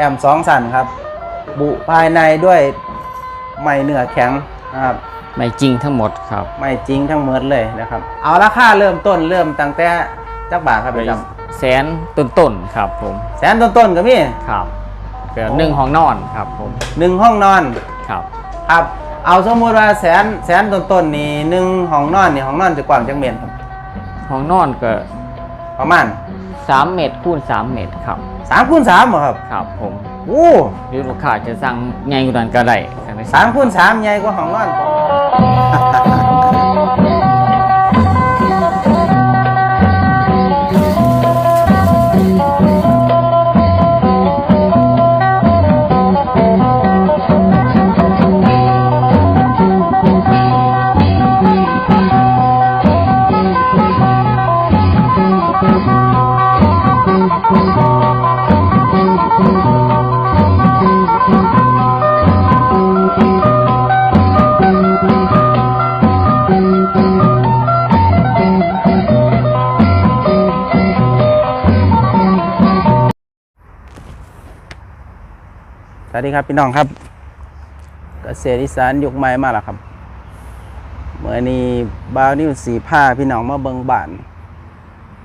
แอมสองสันครับ บุภายในด้วยไม้เนื้อแข็งนะครับไม่จริงทั้งหมดครับ ไม่จริงทั้งหมดเลยนะครับ เอาราคาเริ่มต้นเริ่มตั้งแต่จักบาทครับพี่จแสนต้นๆครับผมำแสนต้นๆก็มีครับเกิดหนึ่งห้องนอนครับผมหนึ่งห้องนอนครับครับเอาสมมุติว่าแสนแสนต้นๆนี่หนึ่งห้องนอนนี่ห้องนอนจะกว้างจังเมตรครับห้องนอนก็ประมาณ สามเมตรคูณสามเมตรครับสามคูณสามเหรอครับครับผมโอ้หรือลูกค้าจะสั่งใหญ่กว่านั้นก็ได้ครับสามคูณสามใหญ่กว่าห้องนอนผม วัสดีครับพี่น้องครับ เกษตรอีสานยุคใหม่มาแล้วครับเมื่อนี้บาวนิวสีผ้าพี่น้องมาเบิงบ้าน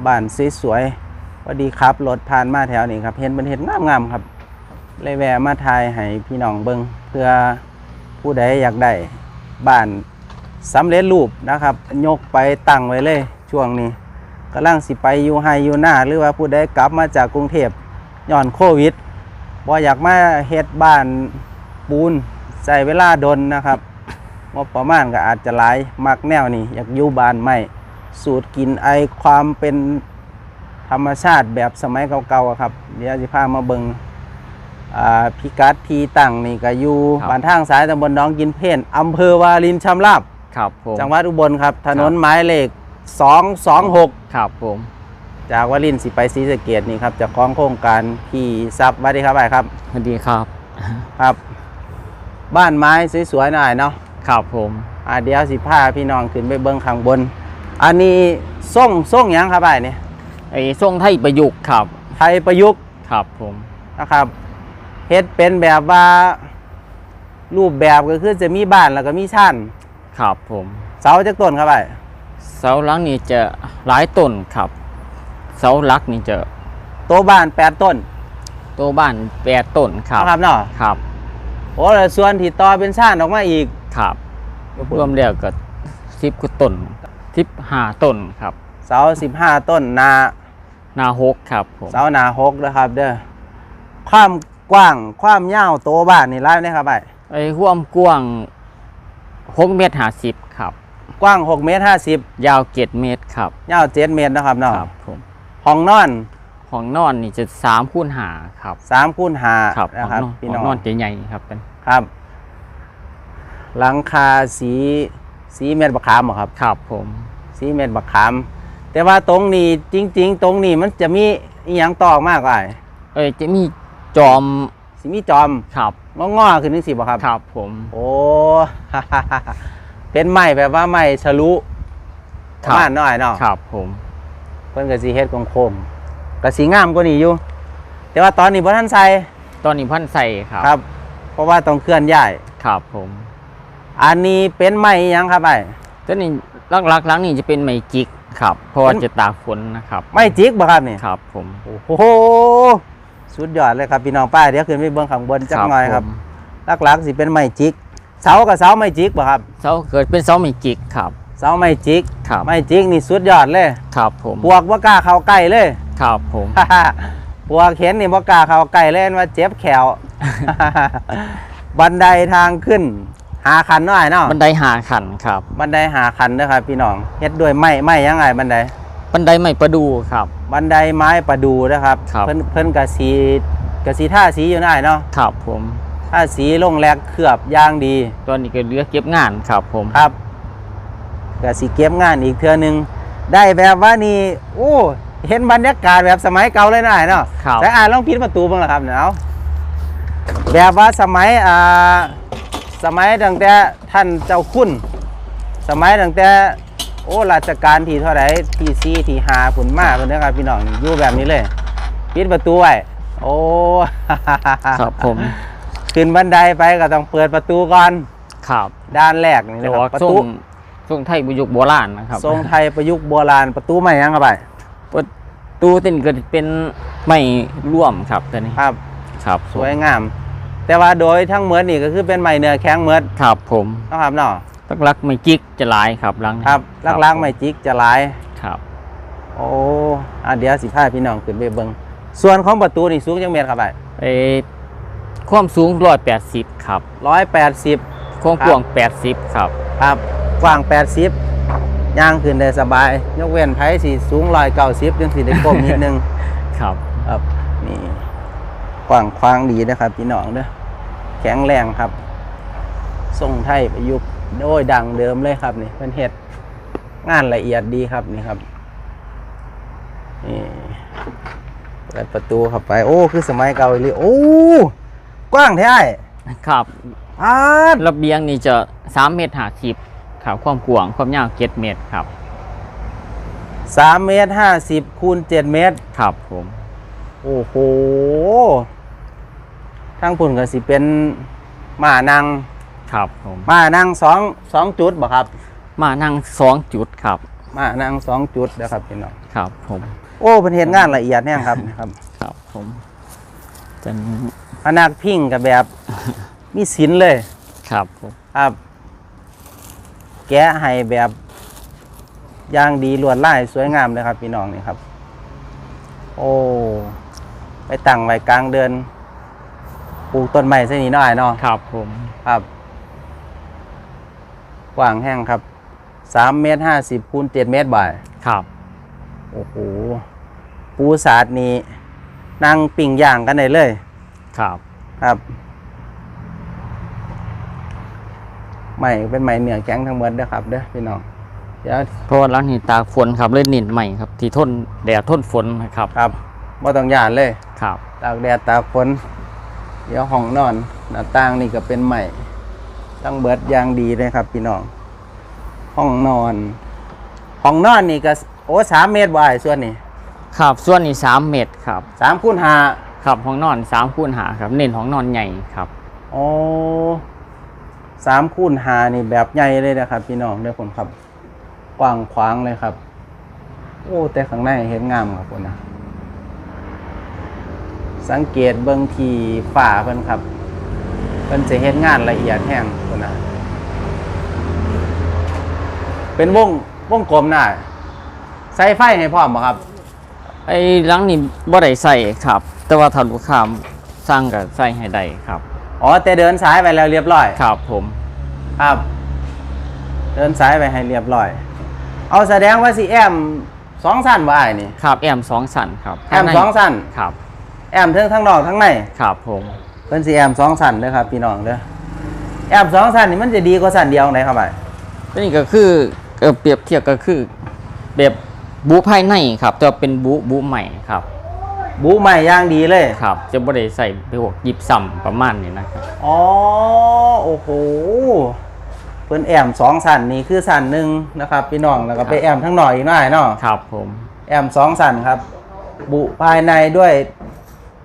บ้านสวยๆพอดีครับรถผ่านมาแถวนี้ครับเห็นเป็นเห็นงามๆครับ เลยแวะมาทายให้พี่น้องเบิงเพื่อผู้ใดอยากได้บ้านสำเร็จรูปนะครับ ยกไปตั้งไว้เลยช่วงนี้กำลังสิไปอยู่ไฮอยู่หน้าหรือว่าผู้ใดกลับมาจากกรุงเทพย้อนโควิด บ่อยากมาเฮ็ดบ้านปูนใส่เวลาดนนะครับงบประมาณก็อาจจะหลายมักแนวนี้อยากอยู่บ้านใหม่สูตรกินไอความเป็นธรรมชาติแบบสมัยเก่าๆอะครับ เดี๋ยวสิพามาเบิงอ่าพิกัดที่ตั้งนี่ก็อยู่ครับบ้านทางสายตำบลหน้องกินเพนอำเภอวารินชำราบครับผมจังหวัดอุบลครับ ถนนครับหมายเลข 226 ครับผม จากวารินสิไปศรีสะเกดนี่ครับจากของโครงการพี่ซับสวัสดีครับไอ้ครับสวัสดีครับ ครับ บ้านไม้สวยๆหน่อยเนาะครับผมอ่าเดี๋ยวสิพาพี่น้องขึ้นไปเบิ้งข้างบน อันนี้ส่งส่งหยังครับไอ้นี่ไอ้ทรงไทยประยุกต์ครับ ไทยประยุกต์ครับผมนะครับเฮ็ดเป็นแบบว่ารูปแบบก็คือจะมีบ้านแล้วก็มีชั้นครับผมเสาจากต้นครับไอ้เสาหลังนี่จะหลายต้นครับ เสาหลักนี่จะโตะบ้านแปดต้นตัวบ้านแปดต้นครับนะครับเนาะครับโอ้แล้วส่วนที่ต่อเป็นชั้นออกมาอีกครับรวมแล้วก็สิบกว่าต้นสิบห้าต้นครับ เสาสิบห้าต้นนาหนาหกครับผมเสาหนาหกนะครับ เด้อความกว้างความยาวโตะบ้านนี่ไล่ไหมครับไอ้ไอ้ห่วามกว้างหกเมตรห้าสิบครับ กว้าง6เมตร50ยาวเจ็ดเมตรครับ ยาว7เมตรนะครับเนาะครับผม ห้องนอนห้องนอนนี่จะสามคูณหาครับ3คูณครับ5นะห้องครับนอนพี่ห้น้อองงนอนจะใหญ่ครับเป็นครับ หลังคาสีสีเม็ดบักขามเหรอครับ ครับผมสีเม็ดบักขาม แต่ว่าตรงนี้จริง ๆ ตรงนี้มันจะมีอีหยังตอกมากกว่าเอ้ยจะมีจอมสิมีจอมครับงอๆขึ้นนึงสิบ่ครับ ครับผมโอ้ เป็นไม้แบบว่าไม้ฉลุประมาณน้อยเนาะครับผมเพิ่นก็สิเฮ็ดโค้งๆก็สิงามกว่านี้อยู่ แต่ว่าตอนนี้บ่ทันใส่ตอนนี้พันใส่ครับครับ เพราะว่าต้องเคลื่อนย้ายครับผม อันนี้เป็นไม้อิหยังครับไอ้ตัวนี้ลักๆหลังนี่จะเป็นไม้จิกครับเพราะว่าเป็นจะตากฝนนะครับไม้จิกบ่ครับนี่ครับผมโอ้โหสุดยอดเลยครับพี่น้องป้าเดี๋ยวขึ้นไปเบื้องข้างบนจักหน่อยครับผมหลักๆสิเป็นไม้จิก เสากับเสาไม้จิกบ่ครับ เสาเกิดเป็นเสาไม้จิกครับ เสาไม้จิกครับไม้จิกนี่สุดยอดเลยครับผมพวกบ่กล้าเข้าใกล้เลยครับผมพวกเห็นนี่บ่กล้าเข้าใกล้เลยว่าเจ็บแขวบันไดทางขึ้น หาคันหน่อยเนาะบันไดหาขันครับ บันไดหาคันเด้อครับพี่น้องเฮ็ดด้วยไม้ไม้ยังไงบันได บันไดไม้ประดูครับ บันไดไม้ประดูนะครับครับเพิ่นเพิ่นกะสีกะสีท่าสีอยู่ได้เนาะครับผมท่าสีลงแลกเคลือบอย่างดีตอนนี้ก็เหลือเก็บงานครับผมครับ กะสีเก็บงานอีกเทื่อหนึง ได้แบบว่านี่โอ้เห็นบรรยากาศแบบสมัยเก่าเลยนะอ้ายเนาะครับ แต่อ่านลองปิดประตูบ้างล่ะครับเนาะแบบว่าสมัยอ่าสมัยตั้งแต่ท่านเจ้าคุณสมัยตั้งแต่โอ้ราชการที่เท่าไหร่ที่ซีที่หาผุนมากเลยนะครับพี่น้องอยู่แบบนี้เลยปิดประตูไว้โโอ้ ครับผม ขึ้นบันไดไปก็ต้องเปิดประตูก่อนครับด้านแรกนี่แต่นะคว่ารับประทรตู ง ทรงไทยบุยุกโบราณนะครับทรงไทยประยุกต์โบราณประตูใหม่ยังครับไปประตูเต้นก็เป็นไม่ร่วมครับตัวนี้ครับครับสวยงาม แต่ว่าโดยทั้งเหมือนนี่ก็คือเป็นไม้เนื้อแข็งเหมือนครับผมนะครับเนาะลักลักๆไม่จิกจะหลายครับหลังครับลักๆไม่จิกจะหลายครับโอ้อะเดี๋ยวสิพาพี่น้องขึ้นไปเบิ่งส่วนของประตูนี่สูงจังเมตรครับไปไอ้ความสูงร้อยแปดสิบครับร้อยแปดสิบความกว้างแปดสิบครับครับ กว้างแปดสิบย่างขึ้นได้สบาย ยกเว้นไผสิสูงร้อยเก้าสิบยังสิได้ก้มนิดนึง ครับครับนี่กว้างขวางดีนะครับพี่น้องเด้อแข็งแรงครับทรงไทยประยุกต์โดยดังเดิมเลยครับนี่เป็นเห็ดงานละเอียดดีครับนี่ครับนี่เปิดประตูเข้าไป โอ้คือสมัยเก่าเลยโอ้กว้างแท้ครับอาดระเบียงนี่จะสามเมตรหาสิบ ครับความกว้างความยาวเจ็ดเมตรครับสามเมตรห้าสิบคูณเจ็ดเมตร ครับผม โอ้โหทั้งปุ่นก็สิเป็นหมานั่งครับผมหมานั่งสองสองจุดบ่ครับมานั่งสองจุดครับหมานั่งสองจุดนะครับพี่น้องครับผม โอ้เป็นเห็นงานละเอียดเนี่ยครับนะครับ ครับผมจะพนักพิงกับแบบมีศิลป์เลย ครับผมครับ แกะให้แบบอย่างดีลวดลายสวยงามเลยครับ พี่น้องนี่ครับ โอ้ไปตั้งไว้กลางเดินปลูกต้นไม้เส้นนี้หน่อยเนาะครับผมครับกว้างแห้งครับสามเมตรห้าสิบคูณเจ็ดเมตรบ่ายครับ โอ้โหปูสาดนี้นั่งปิ่งย่างกันได้เลย ครับ ครับ ใหม่เป็นใหม่เหนือแข็งทั้งหมดเด้อครับเด้อพี่น้องเดี๋ยวเพราะว่าหลังนี้ตากฝนครับเล่นนินใหม่ครับ ที่ทนแดดทนฝนนะครับครับว่าต้องย่านเลยครับตากแดดตากฝนเดี๋ยวห้องนอนหน้าต่างนี่ก็เป็นใหม่ตั้งเบิดอย่างดีเลยครับ พี่น้อง ห้องนอนห้องนอนนี่ก็โอ้สามเมตรบ่ายส่วนนี้ครับส่วนนี้สามเมตรครับสามคูณห้าครับห้องนอนสามคูณหาครับ เน้นห้องนอนใหญ่ครับโอ้ สามคูณหานี่แบบใหญ่เลยนะครับ พี่น้องเด้อผมครับ กว้างขวางเลยครับ โอ้แต่ข้างในเห็นงามครับผมนะสังเกตเบื้องทีฝ่าเพิ่นครับเพิ่นจะเฮ็ดงานละเอียดแห้งคนนะเป็นวงวงกลมน่ะใส่ไฟให้พร้อมบ่ครับไอ้หลังนี้บ่ได้ใส่ครับ แต่ว่าถ้าลูกค้าสร้างก็ใส่ให้ได้ครับ อ๋อแต่เดินสายไปแล้วเรียบร้อย ครับผม ครับ เดินสายไปให้เรียบร้อย เอาแสดงว่าสิแอมสองสั้นว่าไอ้นี่ ครับแอมสองสันครับแอมสองสั้นครับ แอมทั้งทั้งนอกทั้งในครับผม เพิ่นสิแอมสองสั้นเด้อครับพี่น้องเด้อแอมสองสั้นนี่มันจะดีกว่าสั้นเดียวไหนครับไอ้ตัวนี้ก็คือเอ่อเปรียบเทียบก็คือแบบบูภายในครับแต่ว่าเป็นบูบูใหม่ครับ บูใหม่อย่างดีเลย ครับ จะบ่ได้ใส่ไปพวกยิบซ้ำประมาณนี้นะครับ อ๋อ โอ้โห เพิ่นแอมสองสั้นนี่คือสั้นหนึ่งนะครับ พี่น้อง แล้วก็ไปแอมทั้งหน่อยอีกหน่อยเนาะ ครับผม แอมสองสั้นครับ บุภายในด้วย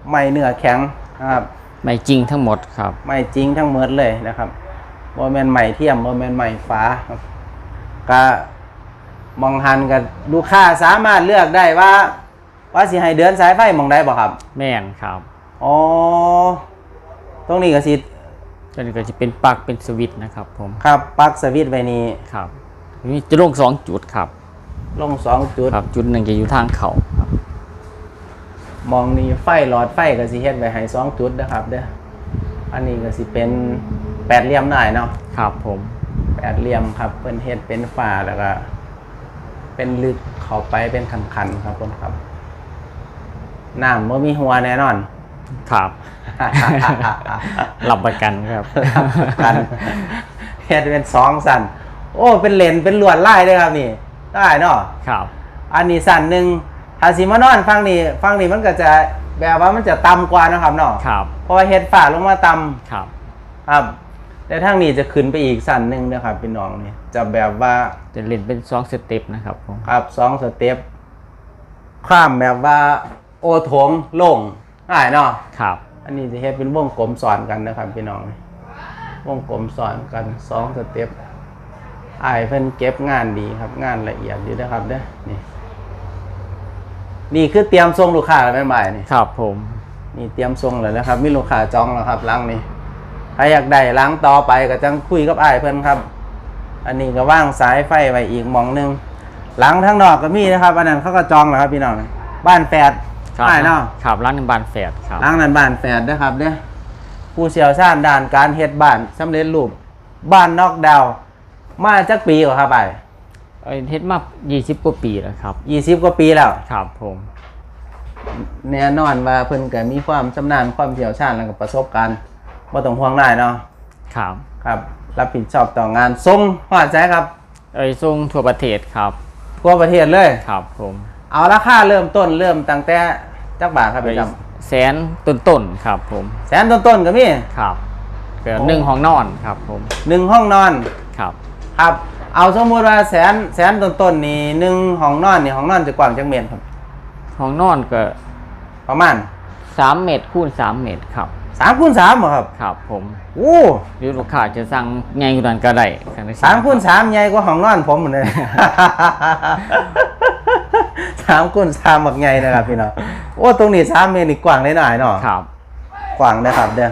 ไม้เนื้อแข็งนะครับ ไม่จริงทั้งหมดครับ ไม่จริงทั้งหมดเลยนะครับโมเมนใหม่เทียมโมเมนใหม่ฟ้าครับก็มองหันกับลูกค้าสามารถเลือกได้ว่า ว่าสิให้เดินสายไฟมองได้บ่ครับแม่นครับอ๋อตรงนี้ก็สิตัวนี้ก็จะเป็นปลั๊กเป็นสวิตช์นะครับผมครับปลั๊กสวิตช์ไว้นี้ครับมีจะลงสองจุดครับลงสองจุดครับจุดหนึ่งจะอยู่ทางเขาครับ มองนี้ไฟหลอดไฟก็สิเฮ็ดไว้ให้สองจุดนะครับเด้ออันนี้ก็สิเป็นแปดเหลี่ยมหน่อยเนาะครับผมแปดเหลี่ยมครับเป็นเฮ็ดเป็นฝาแล้วก็เป็นลึกเข้าไปเป็นคันๆครับคนครับ น้ำบ่มีหัวแน่นอน ครับ รับประกันครับกันเฮ็ดเป็นสองสันโอ้ เป็นเลนเป็นลวดลายเลยครับนี่ ได้เนาะครับ อันนี้สันหนึ่งถ้าสิมานอนฟังนี่ฟังนี่มันก็จะแบบว่ามันจะต่ำกว่านะครับเนาะครับเพราะว่าเฮ็ดฝาลงมาต่ำครับ ครับแต่ทางนี้จะขึ้นไปอีกสันหนึ่งนะครับพี่น้องนี่จะแบบว่าจะเล่นเป็นสองสเต็ปนะครับผมครับสองสเต็ปข้ามแบบว่า โอโถงโล่งง่ายเนาะครับ อันนี้จะเฮ็ดเป็นวงกลมสอนกันนะครับพี่น้อง วงกลมสอนกันสองสเต็ปอายเพิ่นเก็บงานดีครับ งานละเอียดดีนะครับเด้อนี่นี่คือเตรียมส่งลูกค้าแล้วแม่นบ่ายนี่ครับผม นี่เตรียมส่งแล้วนะครับ มีลูกค้าจองแล้วครับล้างนี่ใครอยากได้ล้างต่อไปก็จังคุยกับอ้ายเพิ่นครับ อันนี้ก็ว่างสายไฟไว้อีกหมองหนึงหลังทั้งนอกก็มีนะครับอันนั้นเขาก็จองแล้วครับพี่น้องบ้านแปด ครับอ้ายเนาะครับร้านหนึ่งบานแฝดครับล้างนั้นบ้านแปดนะครับเนี่ยผู้เชี่ยวชาญด้านการเฮ็ดบ้านสำเร็จรูปบ้านนอกดาวน์มาจักปีกว่าครับไปเอ้ยเฮ็ดมา20กว่าปีแล้วครับยี่สิบกว่าปีแล้วครับผมแน่นอนว่าเพิ่นก็มีความชำนาญความเชี่ยวชาญแล้วก็ประสบการณ์บ่ต้องห่วงได้เนาะครับครับ รับผิดชอบต่องานส่งฮอดใจครับ เอ้ยส่งทั่วประเทศครับ ทั่วประเทศเลยครับผมเอาราคาเริ่มต้นเริ่มตั้งแต่ จักบาทครับพี่จแสนต้นๆครับผมำแสนต้นๆก็มี ครับเกิดโอ้ หนึ่งห้องนอนครับผมหนึ่งห้องนอน ครับครับ เอาสมมุติว่าแสนแสนต้นๆนี่หนึ่งห้องนอนนี่ห้องนอนจะกว้างจักเมตรครับ ห้องนอนก็ประมาณ3เมตรคูณ3เมตรครับสามคูณสามเหรอครับครับผมโอ้หรือลูกค้าจะสั่งใหญ่กว่านั้นก็ได้ครับสามคูณสามใหญ่กว่าห้องนอนผมเหมือนเลย สามคูณสามบักใหญ่นะครับพี่น้องโอ้ตรงนี้สามเมตรนี่กว้างได้หน่อยเนาะครับกว้างนะครับเด้อ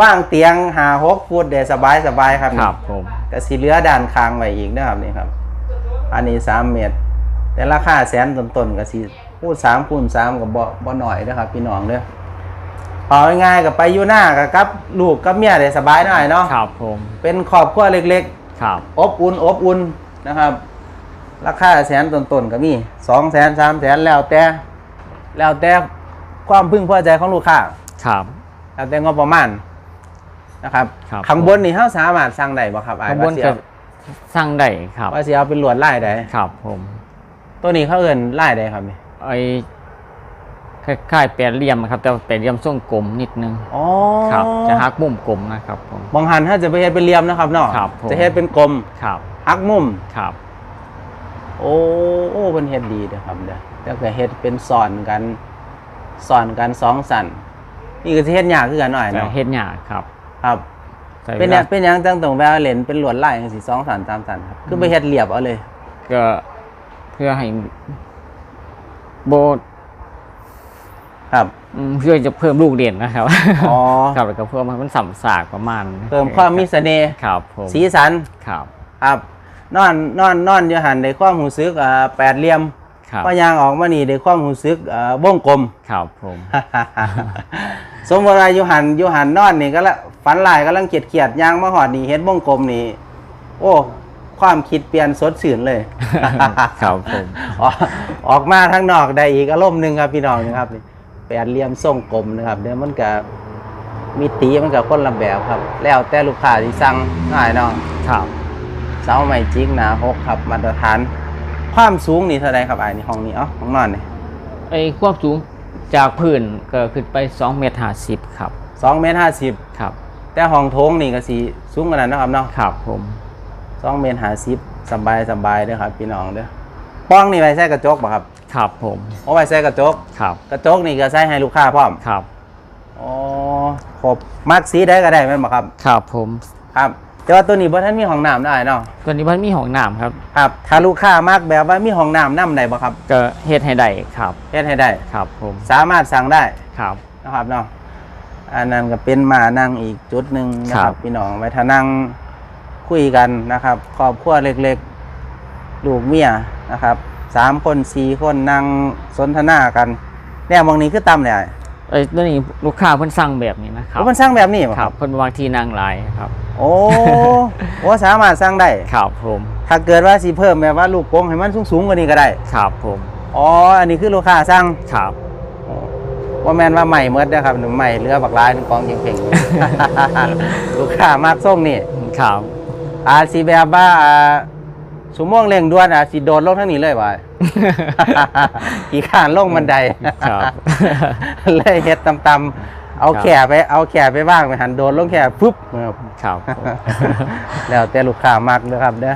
ว่างเตียงหาหกฟุตเดสบายสบายครับครับผมก็สีเหลือด้านคางไว้อีกนะครับนี่ครับ อันนี้สามเมตร แต่ราคาแสนต้นๆก็สีพูดสามคูณสามกับบ่บ่หน่อยนะครับ พี่น้องเด้อเอาง่ายๆกับไปอยู่หน้ากับกับลูกกับเมียได้สบายหน่อยเนาะครับผมเป็นครอบครัวเล็กครับๆอบอุ่นอบอุ่นนะครับ ราคาแสนต้นๆก็มีสองแสนสามแสนแล้วแต่แล้วแต่ความพึงพอใจของลูกค้าครับแล้วแต่งบประมาณนะครับครับข้างบนนี่เขาสามารถสั่งได้บ่ครับอ้ายข้างบนว่าสิก็เอาสั่งได้ครับว่าสิเอาเป็นลวดลายได้ครับผมตัวนี้เขาเอิ้นลายได้ครับนี่ไอ้คล้ายๆแปดเหลี่ยมนะครับ แต่ว่าแปดเหลี่ยมทรงกลมนิดนึงอ๋อครับจะหักมุมกลมนะครับผมบางหันถ้าจะไปเฮ็ดเป็นเหลี่ยมนะครับเนาะครับผมจะเฮ็ดเป็นกลมครับหักมุมครับ โอ้โอ้เป็นเฮ็ดดีนะครับเด้อแล้วก็เฮ็ดเป็นสอนกันสอนกันสองสันนี่ก็สิเฮ็ดยากคือกันหน่อยแต่เนาะเฮ็ดหยากครับครับใส่เป็นวหยังลาเป็นหยังจังตรงแววเล่นเป็นลวดลายจังซี่สองสันสามสันครับคือไปเฮ็ดเรียบเอาเลย ก็เพื่อให้โบครับ อืมเพื่อจะเพิ่มลูกเด่นนะครับอ๋อ ครับแล้วก็เพิ่มให้มันสัมสากประมาณเพิ่มความมีเสน่ห์ครับผมสีสันครับ ครับ นอนนอนนอนอยู่หันในความหูซึกอ่าแปดเหลี่ยมครับพอยางออกมานี่ในความหูซึกอ่าวงกลม ครับผมสมมติว่าอยู่หันอยู่หันนอนนี่ก็ละฝันหลายกำลังเกียดเกียดๆยางมาหอดนี่เห็นวงกลมนี่ โอ้ความคิดเปลี่ยนสดชื่นเลย ครับผมออกออกมาทั้งนอกได้อีกอารมณ์หนึ่งครับพี่น้องนะครับนี่แปดเหลี่ยมทรงกลมนะครับเดี๋ยวมันก็มีตีมันกับคนละแบบครับ แล้วแต่ลูกค้าที่สั่งง่ายเนาะครับ เสาไม้จิกหนาหกครับมาตรฐาน ความสูงนี่เท่าไรครับไอ้นี่ห้องนี้เอ้าห้องนอนนี่ไอ้ความสูงจากพื้นก็ขึ้นไป2เมตร50ครับสองเมตรห้าสิบครับ แต่ห้องโถงนี่ก็สีสูงขนาดนั้นนะครับเนาะครับผมสองเมตรห้าสิบสบายสบายเด้อครับพี่น้องเด้อป้องนี่ไว้ใส่กระจกป่ะครับครับผมเอาไว้ใส่กระจกครับ กระจกนี่ก็ใส่ให้ลูกค้าพร้อมครับอ๋อครบมักสีได้ก็ได้แม่นบ่ครับ ครับผมครับ แต่ว่าตัวนี้บ่ทันมีห้องน้ำได้เนาะตัวนี้มันมีห้องน้ำครับครับถ้าลูกค้ามักแบบว่ามีห้องน้ำนำได้บ่ครับก็เฮ็ดให้ได้ครับเฮ็ดให้ได้ ครับผมสามารถสั่งได้ครับนะครับเนาะอันนั้นก็เป็นมานั่งอีกจุดหนึ่งนะคครัรับบพี่น้องไว้ถ้านั่งคุยกันนะครับครอบครัวเล็กๆลูกเมียนะครับสามคนสี่คนนั่งสนทนากันเนี่ยมองนี้คือต่ำเนี่ยไอ้ตัวนี้ลูกค้าเพิ่นสั่งแบบนี้นะครับโอ้มันสร้างแบบนี้เหรอครับเพิ่นวางที่นั่งหลายครับ โอ้โอ้สามารถสร้างได้ครับผมถ้าเกิดว่าสีเพิ่มแบบว่าลูกโป่งให้มันสูงๆกว่านี้ก็ได้ครับผมอ๋ออันนี้คือลูกค้าสร้างครับโอ้ว่าแมนว่าใหม่เมดนะครับหนุ่มใหม่เรือบักลายหนึ่งกองเพ่งๆลูกค้ามากส่งนี่ครับอาจสิแบบว่าอ่าสมม่วงเร่งด่วนอาจสิโดดลงทั้งนี้เลยว่ะขี่ข้านลงบันไดครับเลยเฮ็ดตำๆ เอาครับแขไปเอาแขไปว่างไปหันโดดลงแขปุ๊บครับครับผมแล้วแต่ลูกค้ามากเลยครับเด้อ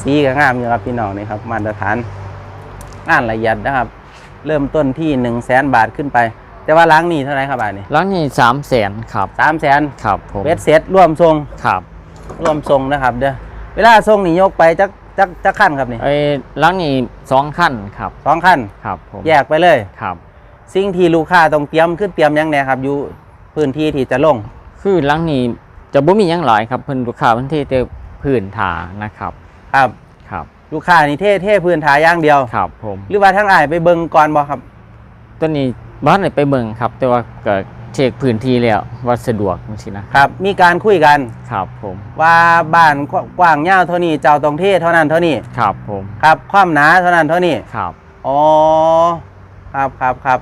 สีก็งามอยู่ครับพี่น้องนี่ครับ มาตรฐานงานละเอียดนะครับ เริ่มต้นที่หนึ่งแสนบาทขึ้นไป แต่ว่าหล้างนี่เท่าไหรครับบาทนี่หลังนี้สามแสนครับสามแสนครับผมเวทเซ็ตร่วมทรงครับร่วมทรงนะครับ เด้อเวลาทรงนี่ยกไปจักจักจักขั้นครับนี่ไอ้หลังนี้สองขั้นครับสองขั้นครับผมแยกไปเลยครับ สิ่งที่ลูกค้าต้องเตรียมขึ้นเตรียมหยังไงครับอยู่พื้นที่ที่จะลงคือหลังนี้จะบ่มีหยังหลายครับเพิ่นลูกค้าเพิ่นเทแต่พื้นฐานนะครับครับครับลูกค้านี่เท่เท่พื้นฐานอย่างเดียว ครับผมหรือว่าทั้งอ้ายไปเบิ่งก่อนบ่ครับ ตัวนี้บ้านไหนไปเบิ่งครับ แต่ว่าก็เช็คพื้นที่แล้วว่าสะดวกจังซี่นะครับ มีการคุยกันครับผมว่าบ้านกว้างยาวเท่านี้เจ้าต้องเท่เท่านั้นเท่านี้ครับผมครับความหนาเท่านั้นเท่านี้ครับ อ๋อ ครับครับครับ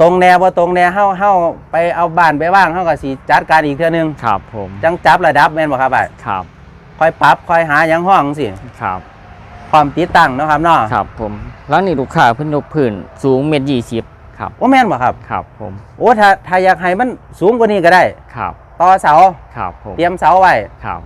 ตรงแนวว่าตรงแนวเฮาเฮาไปเอาบ้านไปว่างเฮาก็สิจัดการอีกเทื่อนึงครับผมจังจับระดับแม่นบ่ครับอ้ายครับค่อยปรับค่อยหาหยังห้องสิครับพร้อมติดตั้งเนาะครับเนาะครับผมหลังนี้ลูกค้าเพิ่นยกพื้นสูงเมตรยี่สิบครับโอ้แม่นบ่ครับครับผมโอ้ถ้าถ้าอยากให้มันสูงกว่านี้ก็ได้ครับต่อเสาครับผมเตรียมเสาไว้ครับ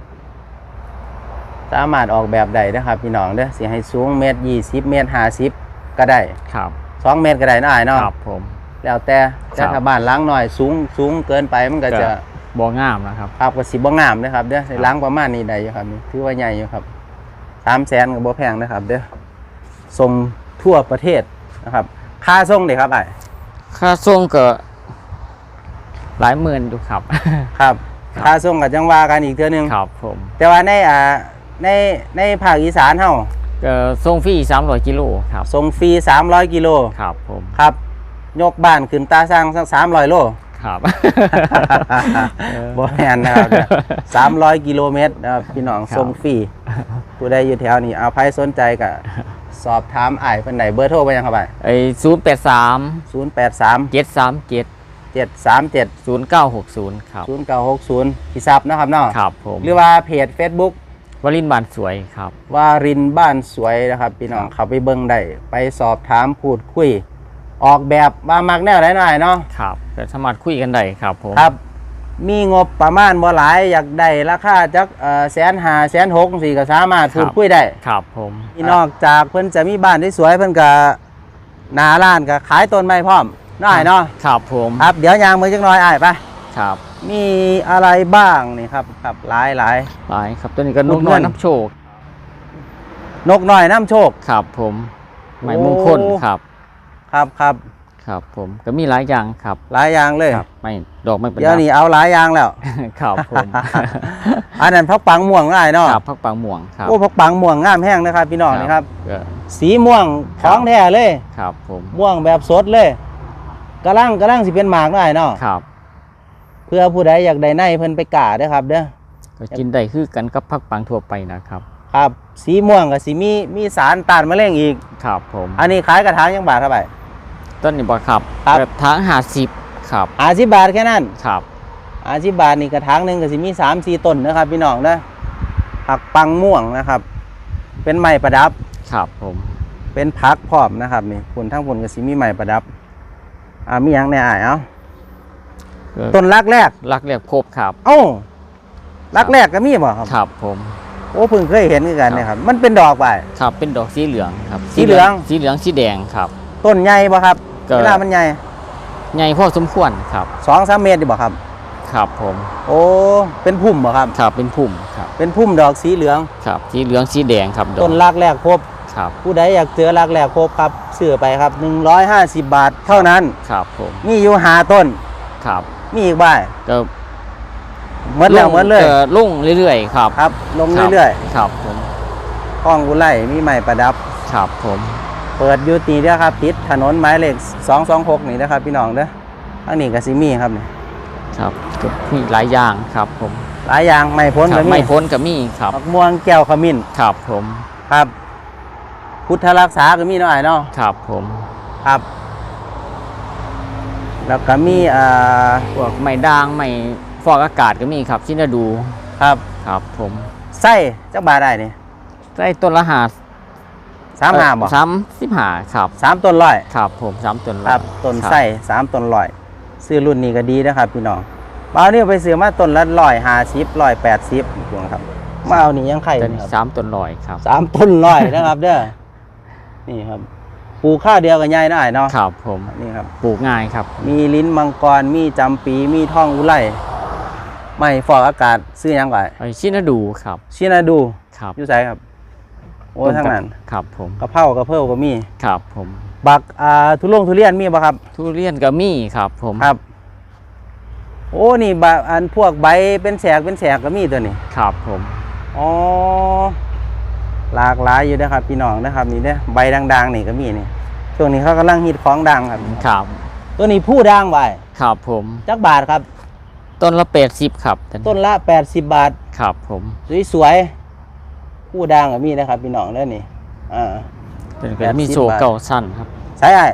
สามารถออกแบบได้นะครับพี่น้องเด้อสิให้สูงเมตรยี่สิบเมตรห้าสิบก็ได้ครับสองเมตรก็ได้เนาะอ้ายเนาะครับผม แล้วแต่แต่ครับถ้าบ้านล้างหน่อยสูงสูงเกินไปมันก็จะบ่งามนะครับครับก็สิบ่งามนะครับเด้อล้างประมาณนี้ได้อยู่ครับนี่ถือว่าใหญ่อยู่ครับสามแสนก็บ่แพงนะครับเด้อส่งทั่วประเทศนะครับ ค่าส่งเด้ครับไอ้ายค่าส่งก็หลายหมื่นอยู่ครับครับ ครับ ค่าส่งก็จังว่ากันอีกเทื่อนึงครับผม แต่ว่าในอ่าในในภาคอีสานเฮาก็ส่งฟรี300กิโลครับส่งฟรี300กิโลครับผมครับ ยกบ้านขึ้นตาสร้างสัก300โลครับบ่แม่นนะครับสามร้อยกิโลเมตรนะครับพี่น้องครับส่งฟรีผู้ใดอยู่แถวนี้เอาใครสนใจก็สอบถามอ้ายเพิ่นได้เบอร์โทรไปยังครับอ้ายไอ้ศูนย์แปดสาม083เจ็ดสามเจ็ด737ศูนย์เก้าหกศูนย์ครับ0960พี่ซับนะครับเนาะครับผมหรือว่าเพจ Facebook วลินทร์บานสวยครับ วารินบ้านสวยนะครับ พี่น้องครับเข้าไปเบิ่งได้ไปสอบถามพูดคุย ออกแบบว่ามักแนวไหนหน่อยเนาะครับก็สามารถคุยกันได้ครับผมครับ มีงบประมาณบ่หลายอยากได้ราคาจักเอ่อแสนหาแสนหกสี่ก็สามารถพูดคุยได้ครับผมนอกจากเพิ่นจะมีบ้านที่สวยเพิ่นก็หนาร้านก็ขายต้นไม้พร้อมน้อยเนาะครับผมครับเดี๋ยวยางมือจักหน่อยอ้ายไปครับมีอะไรบ้างนี่ครับครับหลายหลายหลายครับตัวนี้ก็ลูนุ่กมเงิน้อนยน้ำโชค นกน้อยน้ำโชคครับผมไม้โอ้มงคลครับ ครับครับครับผมก็มีหลายอย่างครับหลายอย่างเลยครับไม่ดอกไม่เป็นเดี๋ยวนี้เอาหลายอย่างแล้วครับผมอันนั้นพักปังม่วงง่ายเนาะครับพักปางม่วงครับโอ้พักปังม่วงงามแห้งนะครับพี่น้องนี่ครับก็สีม่วงคขรับองแท้เลยครับผมม่วงแบบสดเลยกระลังกระลังสิเป็นหมากหน่อยเนาะครับ เพื่อผู้ใดอยากได้ในเพิ่นไปกาเด้อครับเด้อก็กินได้คือกันกับพักปังทั่วไปนะครับครับสีม่วงกับสีมีมีสารต้านมะเร็งอีกครับผม อันนี้ขายกระถางยังบาทเท่าไหร่ ต้นนี้บ่ครับครับกระถางหาสิบครับอาสิบาทแค่นั้น ครับ อาสิบาทนี่กระถางหนึ่งก็สิมีสามสี่ต้นนะครับพี่น้องนะผักปังม่วงนะครับ เป็นไม้ประดับ ครับผมเป็นพักพร้อมนะครับนี่ผลทั้งผลก็สิมีไม้ประดับ อ่ามีหยังในอ่ายเอาก็ต้นรักแรก รักเรียบครบครับ เอ้ารักแรกก็มีบ่ครับ ครับผม โอ้เพิ่งเคยเห็นคือกันครับนะครับ มันเป็นดอกไป ครับเป็นดอกสีเหลืองครับสีเหลือง สีเหลืองสีแดงครับ ต้นใหญ่บ่ครับก็ เวลามันใหญ่ใหญ่พอสมควรครับสองสามเมตรดีบ่ครับ ครับผมโอ้เป็นพุ่มบ่ครับ ครับเป็นพุ่มครับเป็นพุ่มดอกสีเหลือง ครับสีเหลืองสีแดงครับดอกต้นรักแรกพบ ครับผู้ใดอยากเจอรักแรกพบครับซื้อไปครับ 150 บาทเท่านั้น ครับผมมีอยู่หาต้น ครับมีอีกบ่ายก็หมดแล้วหมดเลยก็ลงเรื่อยๆ ครับครับ ลงคบเรื่อยครับผมๆห้องกุไลมีใหม่ประดับ ครับผม เปิดอยู่ตีเด้อครับติดถนนหมายเลข226 นี่นะครับพี่น้องเด้ออันนี้ก็สิมีครับนี่ครับก็มีหลายอย่างครับผมหลายอย่างไม่พ้นครัก็บมีไม่พ้นก็มีครับมะม่วงแก้วขมิ้นครับผมครับ พุทธรักษาก็มีหน่อยเนาะครับผมครับ แล้วก็มีอ่าพวกไม้ด่างไม้ฟอกอากาศก็มีครับที่น่าดูครับครับผมไส้จักบาทได้นี่ ได้ต้นละหา สามห้าบ่สามสิบหาครับสามต้นร้อยครับผมสามต้นละครับต้นไส้สามต้นร้อย ซื้อรุ่นนี้ก็ดีนะครับ พี่น้องมาเอานี่ไปซื้อมาต้นละร้อยห้าสิบร้อยแปดสิบช่วงครับมาเอานี่ยังไข่ต้นนี่ครับสามต้นลอยครับสามต้นร้อยนะครับเด้อนี่ครับปลูกข้าวเดียวกับยายได้เนาะครับผมนี่ครับปลูกง่ายครับ มีลิ้นมังกรมีจำปีมีท่องอุไรไม่ฟอกอากาศซื้อหยังไงไอชินาดูครับ ชินาดูครับอยู่ไสครับ โอ้ทั้งนั้นครับผมกระเพรากระเพราก็มีครับผมบักอ่าทุลงทุเรียนมีบ่ครับทุเรียนก็มีครับผมครับ โอ้นี่บะอันพวกใบเป็นแสกเป็นแสกก็มีตัวนี้ครับผมอ๋อหลากหลายอยู่นะครับพี่น้องนะครับนี่เด้อใบดังๆนี่ก็มีนี่ช่วงนี้เขากำลังฮิตของดังครับครับ ตัวนี้ผู้ดังไว้ครับผมจักบาทครับ ต้นละเป็ดสิบครับ ต้นละ80บาทครับผมสวยๆ ผู้ดังก็มีนะครับพี่น้องเด้อนี่อ่า เป็นก็80มีโซบาทเก่าสั้นครับใช่ไอ้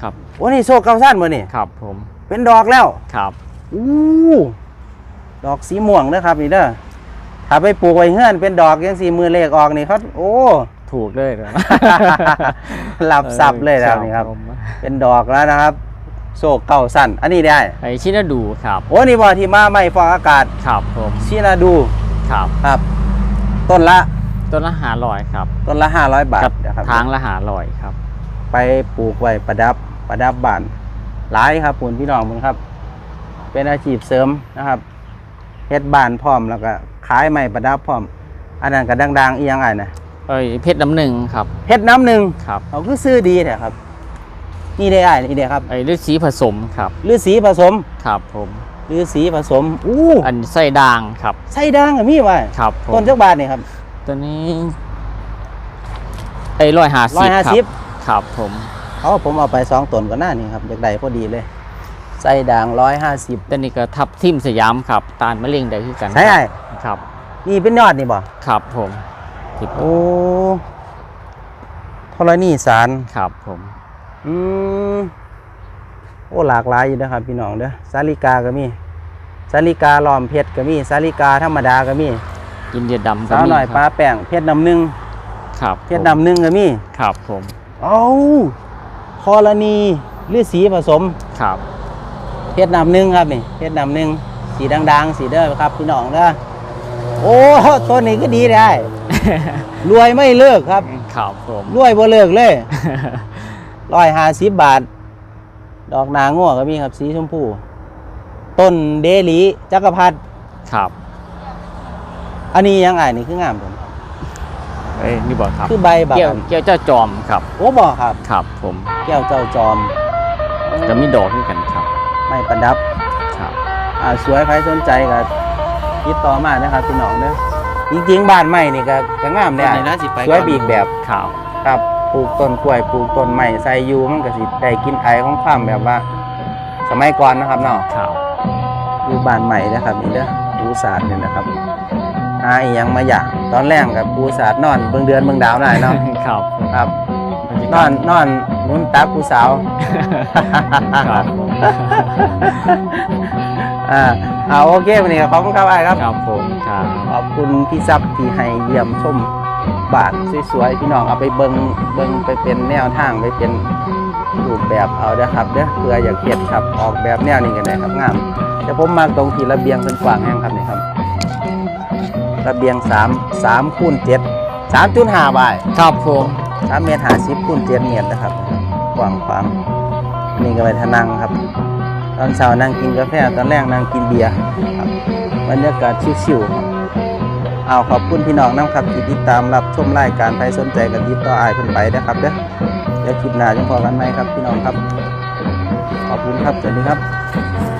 ครับ โอ้นี่โซเกาสั้นบ่นี่ ครับผม เป็นดอกแล้ว ครับ อู้ดอกสีม่วงนะครับนี่เด้อถ้าไปปลูกไว้เฮือนเป็นดอกยังสีมือเลขออกนี่เขาโอ้ ถูกเลยเหรอหลับสับเลยนะครับนี่ครับ ผมเป็นดอกแล้วนะครับโศกเก่าสั้นอันนี้ได้ ไอชินาดูครับ โอ้นี่บ่ที่มาไม่ฟอกอากาศครับผม ชินาดูครับ ครับ ต้นละ ต้นละหาลอยครับต้นละห้าร้อยบาทกับนะครับทางละหาลอยครับ ไปปลูกไว้ประดับประดับบ้านหลายครับปุ่นพี่น้องมึงครับ เป็นอาชีพเสริมนะครับเฮ็ดบ้านพร้อมแล้วก็ขายไม้ประดับพร้อม อันนั้นก็ดังๆอีหยังไงนะเอ้ยเพชรน้ำหนึ่งครับเฮ็ดน้ำหนึ่งครับเอาคือซื้อดีแท้ครับ นี่ได้อ้ายนี่ได้ครับไอ้ฤาษีผสมครับฤาษีผสมครับผมฤาษีผสมอู้อันไส้ด่างครับไส้ด่างก็มีไว้ครับผมต้นจักบาทนี่ครับ ตัวนี้ไอ้ร้อยหาร้อยห้าสิบครับผมเอาผมเอาไปสองต้นก็น่านี่ครับอยากได้พอดีเลยไส้ด่างร้อยห้าสิบตัวนี้ก็ทับทิมสยามครับ ตาลมะเร็งได้คือกันใช่ไอ้ครับ นี่เป็นยอดนี่บ่ครับผมที่โอ้ธรณีสารครับผมอืมโอ้หลากหลายอยู่นะครับพี่น้องเด้อสาลิกาก็มีสาลิกาล้อมเพชรก็มีสาลิกาธรรมดาก็มี กินเดียดำก็สาวมีหน่อยครับปลาแป้งเพชรน้ำหนึ่งครับเพชรน้ำหนึ่งก็มี ครับผมเอาคอรณีฤาษีผสมครับเพชรน้ำหนึ่งครับนี่เพชรน้ำหนึ่งสีดังๆ สีเด้อครับพี่น้องเด้อโอ้ต้นนี้ก็ดีได้ รวยไม่เลิกครับ ครับผม รวยบ่เลิกเลย ร้อยห้าสิบบาท ดอกนางง่วก็มีครับสีชมพู ต้นเดลีจักรพรรดิครับ อันนี้ยังไงนี่คืองามผมเอ้ยนี่บอกครับคือใบแบบเกี่ยวเกี่ยวเจ้าจอมครับ โอ้บอกครับครับผมแก้วเจ้าจอมก็มีดอกด้วยกันครับ ไม่ประดับครับอ่าสวยใครสนใจก็ติดต่อมานะครับพี่น้องเด้อจริงๆบ้านใหม่นี่ก็ก็งามเนี่ยสวยบีกแบบครับครับปลูกต้นกล้วยปลูกต้นไม้ใส่อยูมันก็สิได้กินไอของความแบบว่า สมัยก่อนนะครับเนาะครับอยู่บ้านใหม่นะครับนี่เด้อปูศาสตร์เนี่ยนะครับ หาอีหยังมาอย่างตอนแรกกับปูศาสตร์นอนเบิ่งเดือนเบิ่งดาวได้เนาะ ครับครับบรรยานกาอศนนอนหนุนตักผู้สาว ครับผมอ่าเอาโอเควันนี้ก็ขอบคุณครับไอ้ายครับ ครับผมครับ ขอบคุณพี่ซับที่ให้เยี่ยมชมบ้านสวยๆพี่น้องเอาไปเบิงเบิงไปเป็นแนวทางไปเป็นรูปแบบเอาเด้อครับเด้อเพื่ออยากเฮ็ดครับออกแบบแนวนี้กันได้ครับงามแต่ผมมาตรงที่ระเบียงเป็นกว้างแห้งครับนี่ครับ ระเบียง3 3คูณ7 3.5บาทครับผม3เมตร50คูณ7เมตรนะครับกว้างขวางอันนี่ก็ไปทานังครับ ตอนเช้านั่งกินกาแฟตอนแรกนั่งกินเบียร์ครับบรรยากาศชิวๆครับเอาขอบคุณพี่น้องน้ำครับที่ติดตามรับชมรายการใครสนใจกันติดต่ออายเพิ่นไปนะครับเด้อเดี๋ยวคลิปหน้าจะพอกันไหมครับพี่น้องครับ ขอบคุณครับสวัสดีครับ